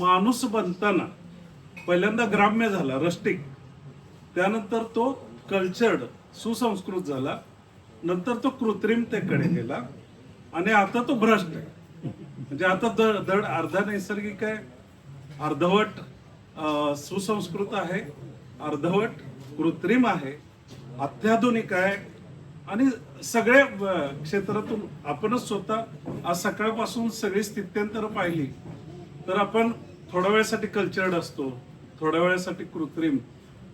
माणूस बनताना पहिल्यांदा ग्राम्य झाला रस्टिक. त्यानंतर तो कल्चर्ड सुसंस्कृत झाला. नंतर तो कृत्रिमतेकडे गेला. आणि आता तो भ्रष्ट आहे. म्हणजे आता दड दड अर्धा नैसर्गिक आहे. अर्धवट सुसंस्कृत आहे. अर्धवट कृत्रिम आहे. अत्याधुनिक आहे. आणि सगळ्या क्षेत्रातून आपणच स्वतः आज सकाळपासून सगळी स्थित्यंतर पाहिली. तर आपण थोड्या वेळासाठी कल्चर्ड असतो थोड्या वेळासाठी कृत्रिम.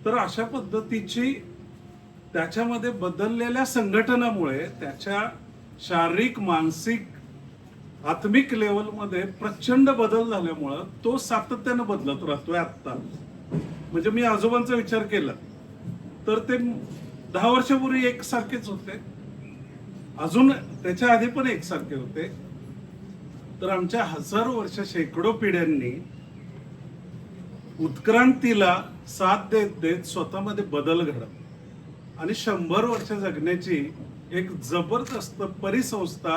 तर अशा पद्धतीची त्याच्यामध्ये बदललेल्या संघटनामुळे त्याच्या शारीरिक मानसिक आत्मिक लेवलमध्ये प्रचंड बदल झाल्यामुळं तो सातत्यानं बदलत राहतोय आत्ता. म्हणजे मी आजोबांचा विचार केला तर ते दहा वर्षापूर्वी एकसारखेच होते. अजून त्याच्या आधी पण एकसारखे होते. तर आमच्या हजारो वर्ष शेकडो पिढ्यांनी उत्क्रांतीला साथ देत देत स्वतःमध्ये बदल घडत. आणि शंभर वर्ष जगण्याची एक जबरदस्त परिसंस्था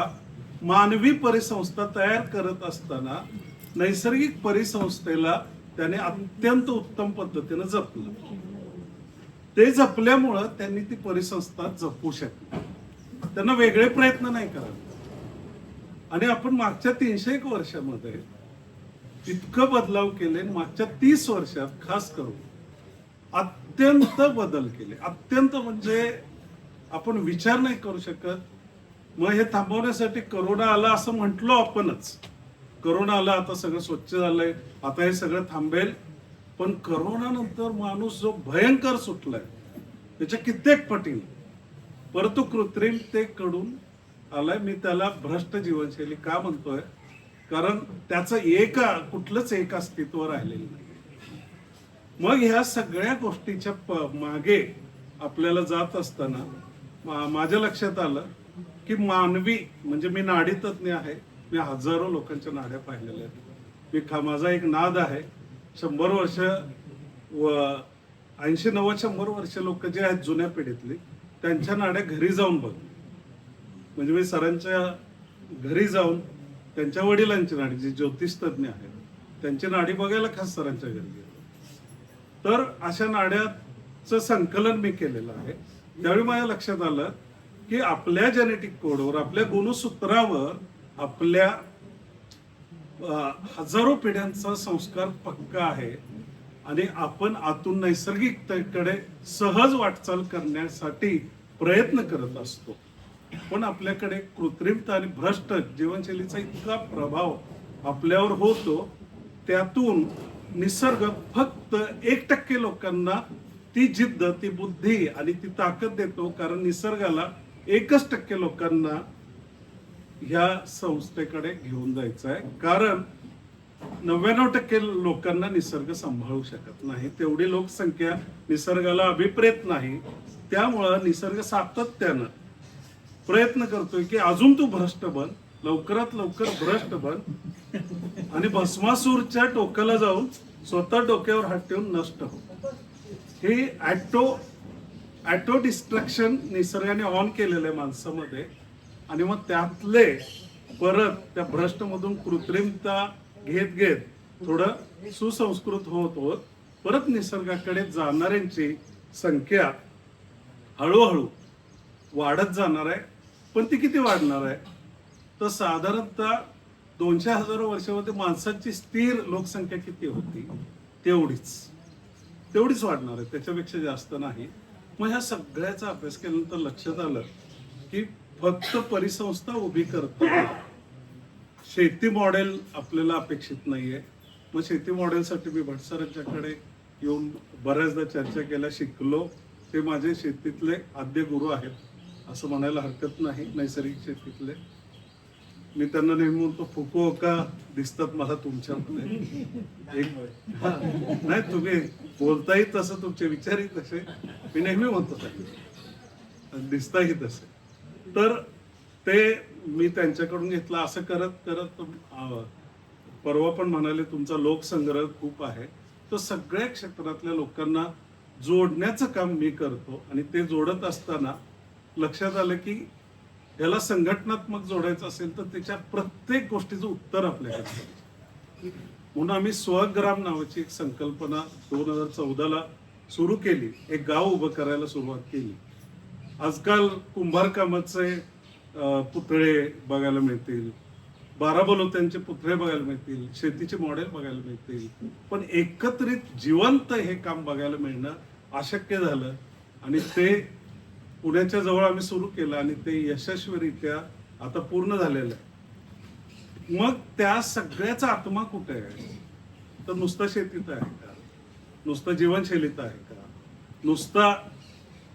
मानवी परिसंस्था तयार करत असताना नैसर्गिक परिसंस्थेला त्याने अत्यंत उत्तम पद्धतीनं जपलं. ते जपल्यामुळं त्यांनी ती परिसंस्था जपू शकली. त्यांना वेगळे प्रयत्न नाही करत आणि आपण मागच्या तीनशे एक वर्षामध्ये इतकं बदलाव केले मागच्या तीस वर्षात खास करून अत्यंत बदल केले. अत्यंत म्हणजे आपण विचार नाही करू शकत. मग हे थांबवण्यासाठी करोना आला असं म्हटलो आपणच. करोना आला आता सगळं स्वच्छ झालंय. आता हे सगळं थांबेल. पण करोना नंतर माणूस जो भयंकर सुटलाय त्याच्या कित्येक पटीने. परंतु कृत्रिमतेकडून आलाय. मी त्याला भ्रष्ट जीवनशैली का म्हणतोय? कारण त्याचं एक कुठलंच एक अस्तित्व राहिलेलं नाही. मग ह्या सगळ्या गोष्टीच्या मागे आपल्याला जात असताना माझ्या लक्षात आलं की मानवी म्हणजे मी नाडी तज्ज्ञ आहे. मी हजारो लोकांच्या नाड्या पाहिलेल्या आहेत. मी खा माझा एक नाद आहे. शंभर वर्ष व ऐंशी नव्वद शंभर वर्ष लोक जे आहेत जुन्या पिढीतली त्यांच्या नाड्या घरी जाऊन बघ. म्हणजे मी सरांच्या घरी जाऊन त्यांच्या वडिलांची नाडी जे ज्योतिष तज्ञ आहेत त्यांची नाडी बघायला खास सरांच्या घरी गेलो. तर अशा नाड्याचं संकलन मी केलेलं आहे. त्यावेळी माझ्या लक्षात आलं की आपल्या जेनेटिक कोडवर आपल्या गुणसूत्रावर आपल्या हजारो पिढ्यांचा संस्कार पक्का आहे आणि आपण आतून नैसर्गिकतेकडे सहज वाटचाल करण्यासाठी प्रयत्न करत असतो. पण आपल्याकडे कृत्रिमता आणि भ्रष्ट जीवनशैलीचा इतका प्रभाव आपल्यावर होतो त्यातून निसर्ग फक्त एक टक्के लोकांना ती जिद्द ती बुद्धी आणि ती ताकद देतो कारण निसर्गाला एकच टक्के लोकांना ह्या संस्थेकडे घेऊन जायचं आहे कारण नव्याण्णव टक्के लोकांना निसर्ग सांभाळू शकत नाही. तेवढी लोकसंख्या निसर्गाला अभिप्रेत नाही. त्यामुळं निसर्ग सातत्यानं प्रयत्न करतोय की अजून तू भ्रष्ट बन लवकरात लवकर भ्रष्ट बन आणि भस्मासूरच्या टोकाला जाऊन स्वतः डोक्यावर हात ठेवून नष्ट हो. हे ॲटो ॲटो डिस्ट्रक्शन निसर्गाने ऑन केलेलं आहे माणसामध्ये आणि मग त्यातले परत त्या भ्रष्टमधून कृत्रिमता घेत घेत थोडं सुसंस्कृत होत होत परत निसर्गाकडे जाणाऱ्यांची संख्या हळूहळू वाढत जाणार आहे. पण ती किती वाढणार आहे? तर साधारणतः दोनशे हजार वर्षामध्ये माणसाची स्थिर लोकसंख्या किती होती? तेवढीच. तेवढीच वाढणार आहे. त्याच्यापेक्षा जास्त नाही. मग ह्या सगळ्याचा अभ्यास केल्यानंतर लक्षात आलं की फक्त परिसंस्था उभी करताना शेती मॉडेल आपल्याला अपेक्षित नाहीये. मग शेती मॉडेलसाठी मी भटसरांच्याकडे येऊन बऱ्याचदा चर्चा केल्या शिकलो. ते माझे शेतीतले आद्य गुरु आहेत. असं म्हणायला हरकत नाही नैसर्गिक शेतीतले मी त्यांना नेहमी म्हणतो का दिसतात मला तुमच्यामध्ये. एक नाही तुम्ही बोलताही तसं तुमचे विचारही तसे. मी नेहमी म्हणतो दिसताही तसे. तर ते मी त्यांच्याकडून घेतलं असं करत करत परवा पण म्हणाले तुमचा लोकसंग्रह खूप आहे. तो सगळ्या क्षेत्रातल्या लोकांना जोडण्याचं काम मी करतो आणि ते जोडत असताना लक्षात आलं की याला संघटनात्मक जोडायचं असेल तर त्याच्या प्रत्येक गोष्टीचं उत्तर आपल्याकडे म्हणून आम्ही स्वग्राम नावाची एक संकल्पना दोन हजार चौदाला सुरू केली. एक गाव उभं करायला सुरुवात केली. आजकाल कुंभारकामाचे पुतळे बघायला मिळतील. बारा बलोत्यांचे पुतळे बघायला मिळतील. शेतीचे मॉडेल बघायला मिळतील. पण एकत्रित जिवंत हे काम बघायला मिळणं अशक्य झालं आणि ते पुण्याच्या जवळ आम्ही सुरू केलं आणि ते यशस्वीरित्या आता पूर्ण झालेलं आहे. मग त्या सगळ्याचा आत्मा कुठे आहे? तर नुसतं शेतीत आहे का? नुसतं जीवनशैलीत आहे का? नुसता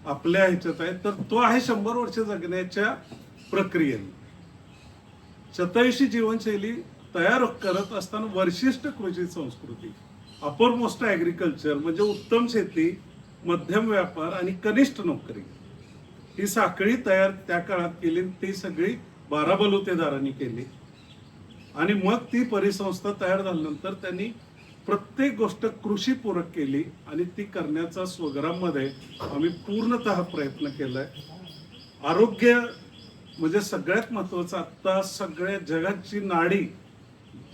आपल्या ह्याच्यात आहे? तर तो आहे शंभर वर्ष जगण्याच्या प्रक्रियेने. शतायुषी जीवनशैली तयार करत असताना वर्शिष्ट कृषी संस्कृती अपर मोस्ट ऍग्रिकल्चर म्हणजे उत्तम शेती मध्यम व्यापार आणि कनिष्ठ नोकरी. ही साखळी तयार त्या काळात केली ती सगळी बारा बलुतेदारांनी केली. आणि मग ती परिसंस्था तयार झाल्यानंतर त्यांनी प्रत्येक गोष्ट कृषीपूरक केली आणि ती करण्याचा स्वग्राममध्ये आम्ही पूर्णतः प्रयत्न केलाय. आरोग्य म्हणजे सगळ्यात महत्वाचं आता सगळ्या जगाची नाडी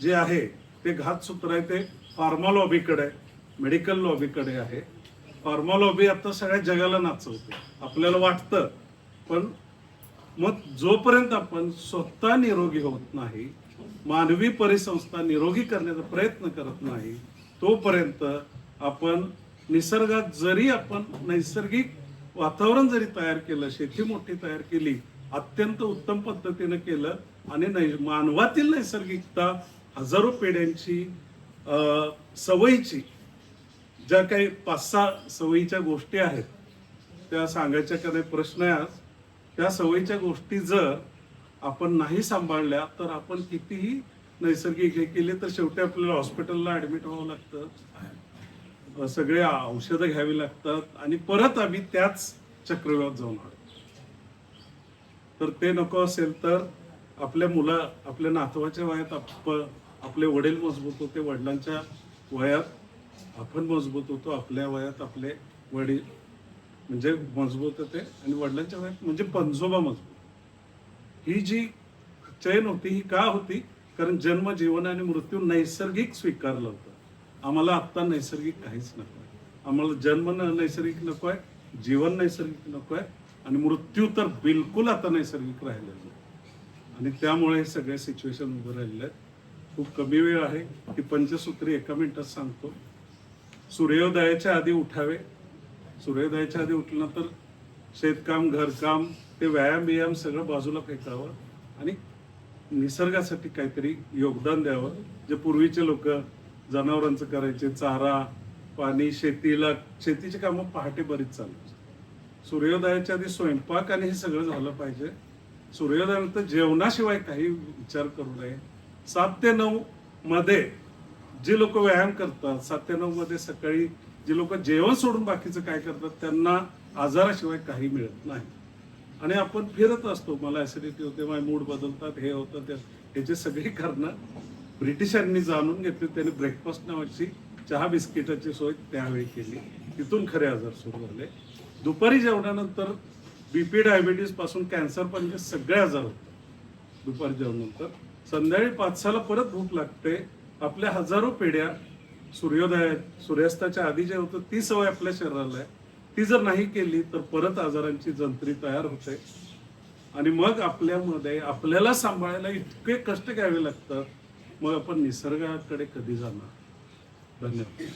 जे आहे ते घातसूत्र आहे ते फार्मा लॉबीकडे मेडिकल लॉबीकडे आहे. फार्मॉलॉबी आता सगळ्या जगाला नाचवते आपल्याला वाटतं. पण मग जोपर्यंत आपण स्वतः निरोगी होत नाही मानवी परिसंस्था निरोगी करण्याचा प्रयत्न करत नाही तोपर्यंत आपण निसर्गात जरी आपण नैसर्गिक वातावरण जरी तयार केलं शेती मोठी तयार केली अत्यंत उत्तम पद्धतीनं केलं आणि नै मानवातील नैसर्गिकता हजारो पिढ्यांची सवयीची ज्या काही पाच सहा सवयीच्या गोष्टी आहेत त्या सांगायच्या का नाही प्रश्न आहे आज. त्या सवयीच्या गोष्टी जर आपण नाही सांभाळल्या तर आपण कितीही नैसर्गिक हे केले तर शेवटी आपल्याला हॉस्पिटलला ऍडमिट व्हावं लागतं. सगळे औषधं घ्यावी लागतात आणि परत आम्ही त्याच चक्रव्यात जाऊन आलो. तर ते नको असेल तर आपल्या मुला आपल्या नातवाच्या वयात आप आपले वडील मजबूत होते वडिलांच्या वयात आपण मजबूत होतो आपल्या वयात आपले वडील म्हणजे मजबूत होते आणि वडिलांच्या वयात म्हणजे पंजोबा मजबूत. ही जी चैन होती ही का होती? कारण जन्म जीवन आणि मृत्यू नैसर्गिक स्वीकारलं होतं. आम्हाला आत्ता नैसर्गिक काहीच नको आहे. आम्हाला जन्म नैसर्गिक नको आहे जीवन नैसर्गिक नको आहे आणि मृत्यू तर बिलकुल आता नैसर्गिक राहिलेलं नाही. आणि त्यामुळे हे सगळे सिच्युएशन उभं राहिलेले आहेत. खूप कमी वेळ आहे. की पंचसूत्री एका मिनिटात सांगतो. सूर्योदयाच्या आधी उठावे. सूर्योदयाच्या आधी उठलं तर शेतकाम घरकाम ते व्यायाम बियाम सगळं बाजूला फेकावं आणि निसर्गासाठी काहीतरी योगदान द्यावं. जे पूर्वीचे लोक जनावरांचं करायचे चारा पाणी शेतीला शेतीची कामं पहाटे बरीच चालू सूर्योदयाच्या आधी स्वयंपाक आणि हे सगळं झालं पाहिजे. सूर्योदयानंतर जेवणाशिवाय काही विचार करू नये. सात ते नऊ मध्ये जे लोक व्यायाम करतात सात ते नऊ मध्ये सकाळी जे लोक जेवण सोडून बाकीचं काय करतात त्यांना आजाराशिवाय काही मिळत नाही. आणि आपण फिरत असतो मला ऍसिडिटी होते माझे मूड बदलतात हे होतं ते ह्याची सगळी कारणं ब्रिटिशांनी जाणून घेतली त्यांनी ब्रेकफास्ट नावाची चहा बिस्किटाची सोय त्यावेळी केली. तिथून खरे आजार सुरू झाले. दुपारी जेवणानंतर बीपी डायबिटीसपासून कॅन्सर पण सगळे आजार होतात. दुपारी जेवणानंतर. संध्याकाळी पाचसाला परत भूक लागते. आपल्या हजारो पिढ्या सूर्योदय सूर्यास्ताच्या आधी जे होतं ती सवय आपल्या शरीराला आहे. ती जर नाही केली तर परत आजारांची जंत्री तयार होते. आणि मग आपल्यामध्ये आपल्याला सांभाळायला इतके कष्ट घ्यावे लागतात. मग आपण निसर्गाकडे कधी जाणार? धन्यवाद.